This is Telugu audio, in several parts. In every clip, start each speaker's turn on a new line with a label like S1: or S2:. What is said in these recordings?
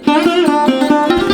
S1: Música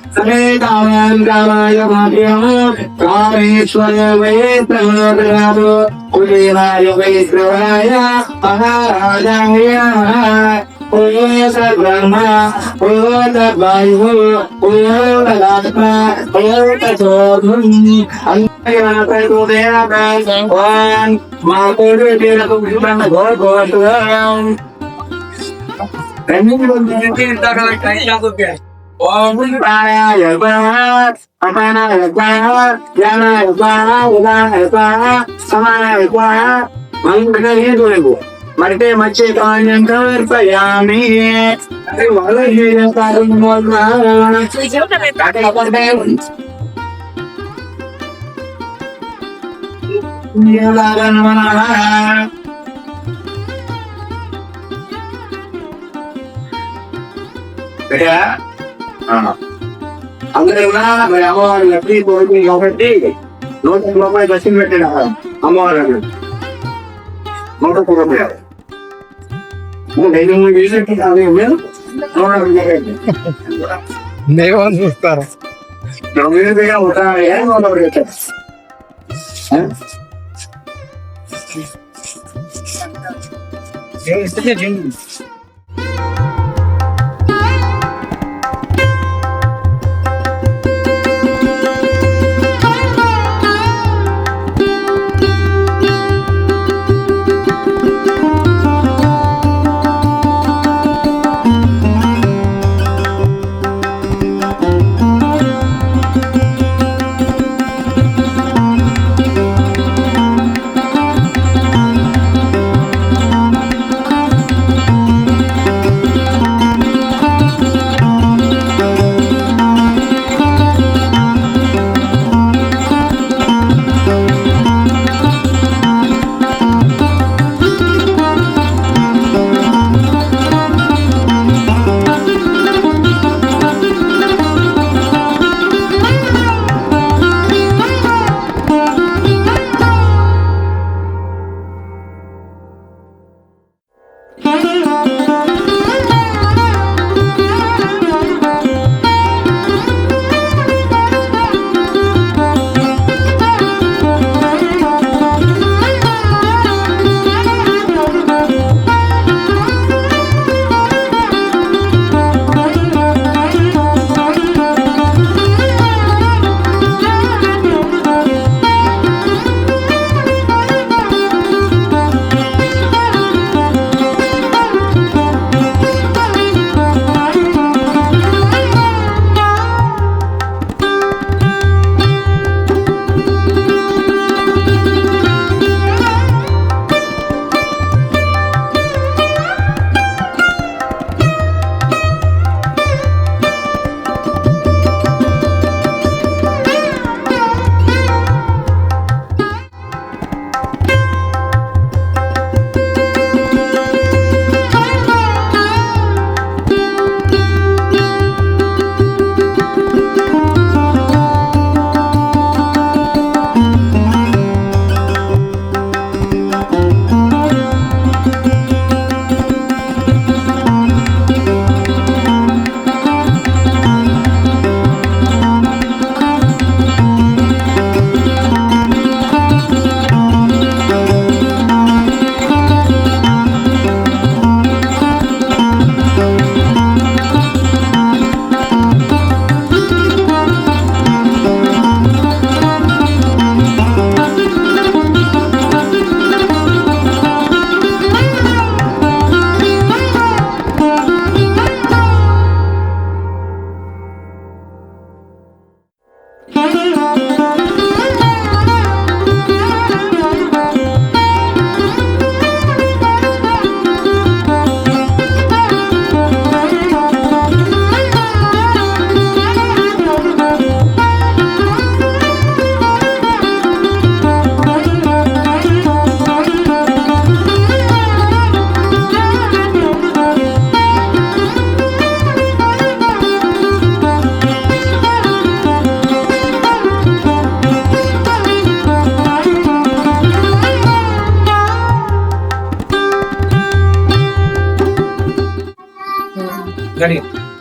S1: 三大碗干吗要方便？搞点实惠的，对不？回来又会怎么样？哈哈大笑哈！不要说白话，不要说普通话，不要说土话，不要说土话。俺家在路边上，我卖过月饼，卖过饼干，卖过果子。来，你们进来看看，看一下这边。మరిటే మచ్చి కాయం కవర్పయామి మన Yeah. అందులో మరి అమ్మవారు
S2: ఎప్పటి పోయింది
S1: కాబట్టి నూట రూపాయలు బస్సులు పెట్టిన అమ్మవారు నూట ఒక్క రూపాయలు నేను
S2: చూస్తారు ఉంటాయి ఉంటాయి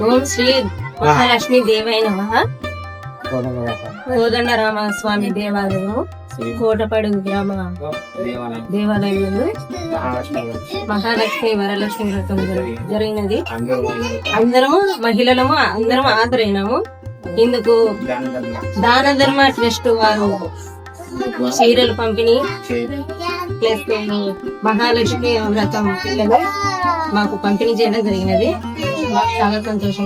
S3: ఓం శ్రీ మహాలక్ష్మి దేవై నమ. కోదండరామ స్వామి దేవాలయము కోటపడు గ్రామ దేవాలయంలో మహాలక్ష్మి వరలక్ష్మి వ్రతం జరి- జరిగినది. అందరము మహిళలము అందరం హాజరైనాము ఇందుకు దాన ధర్మ. ట్రస్ట్ వారు చీరలు పంపిణీ ప్లస్ మహాలక్ష్మి వ్రతం పిల్లలు మాకు పంపిణీ చేయడం జరిగినది. మాకు చాలా సంతోషం.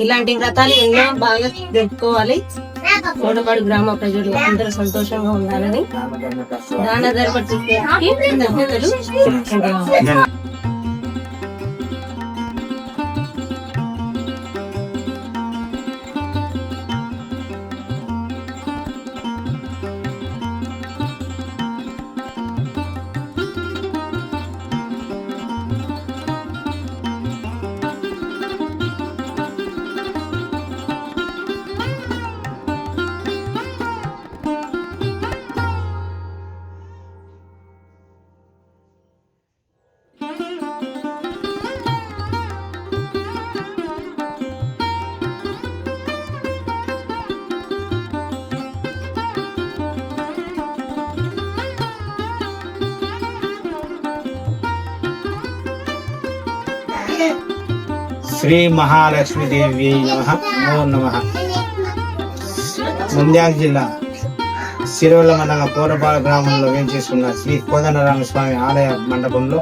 S3: ఇలాంటి వ్రతాలు ఎన్నో బాగా జరుపుకోవాలి. కోటపాడు గ్రామ ప్రజలు అందరూ సంతోషంగా ఉండాలని దాన ధర్మ ట్రస్ట్కి
S4: శ్రీ మహాలక్ష్మీదేవి నమ. నమో నమ. నంద్యాల జిల్లా సిరోల మండల కోరపాల గ్రామంలో వేంచేసుకున్న శ్రీ కోదండరామ స్వామి ఆలయ మండపంలో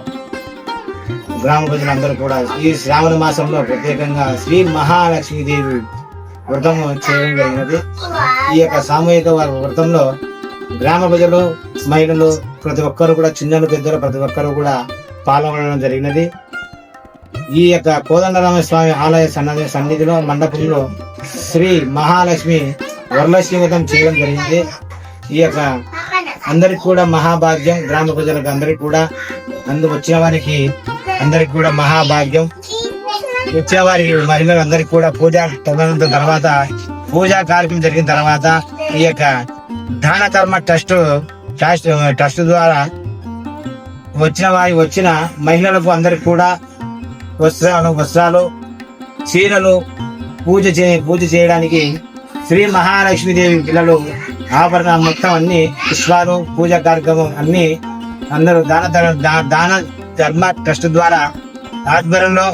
S4: గ్రామ ప్రజలందరూ కూడా ఈ శ్రావణ మాసంలో ప్రత్యేకంగా శ్రీ మహాలక్ష్మీదేవి వ్రతం చేయడం జరిగినది. ఈ యొక్క సామూహిక వ్రతంలో గ్రామ ప్రజలు మహిళలు ప్రతి ఒక్కరు కూడా చిన్నలు పెద్దలు ప్రతి ఒక్కరు కూడా పాల్గొనడం జరిగినది. ఈ యొక్క కోదండరామ స్వామి ఆలయ సన్నది సన్నిధిలో మండపంలో శ్రీ మహాలక్ష్మి వరలక్ష్మి వ్రతం చేయడం జరిగింది. ఈ యొక్క అందరికి కూడా మహాభాగ్యం గ్రామ ప్రజలకు అందరికి కూడా. అందు వచ్చిన వారికి అందరికి కూడా మహాభాగ్యం. వచ్చిన వారికి మహిళలు అందరికి కూడా పూజ తదనంతరం తర్వాత పూజా కార్యక్రమం జరిగిన తర్వాత ఈ యొక్క దాన కర్మ ట్రస్ట్ ట్రస్ట్ ట్రస్ట్ ద్వారా వచ్చిన వారి వచ్చిన మహిళలకు అందరికి కూడా వస్త్రాలు వస్త్రాలు చీరలు పూజ చే పూజ చేయడానికి శ్రీ మహాలక్ష్మీదేవి పిల్లలు ఆభరణాలు మొత్తం అన్ని పుష్పాలు పూజ కార్యక్రమం అన్ని అందరూ దాన ధర్మ- దా- దాన ధర్మ ట్రస్ట్ ద్వారా ఆధ్వర్యంలో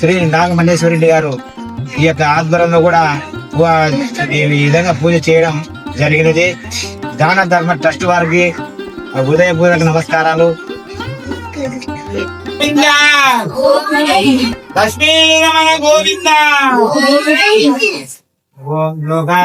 S4: శ్రీ నాగమండేశ్వరుడి గారు ఈ యొక్క ఆధ్వర్యంలో కూడా ఈ విధంగా పూజ చేయడం జరిగినది. దాన ధర్మ ట్రస్ట్ వారికి ఉదయపూర్వక నమస్కారాలు. గోవిందా లక్ష్మీ రమణ గోవింద ఓం లోకా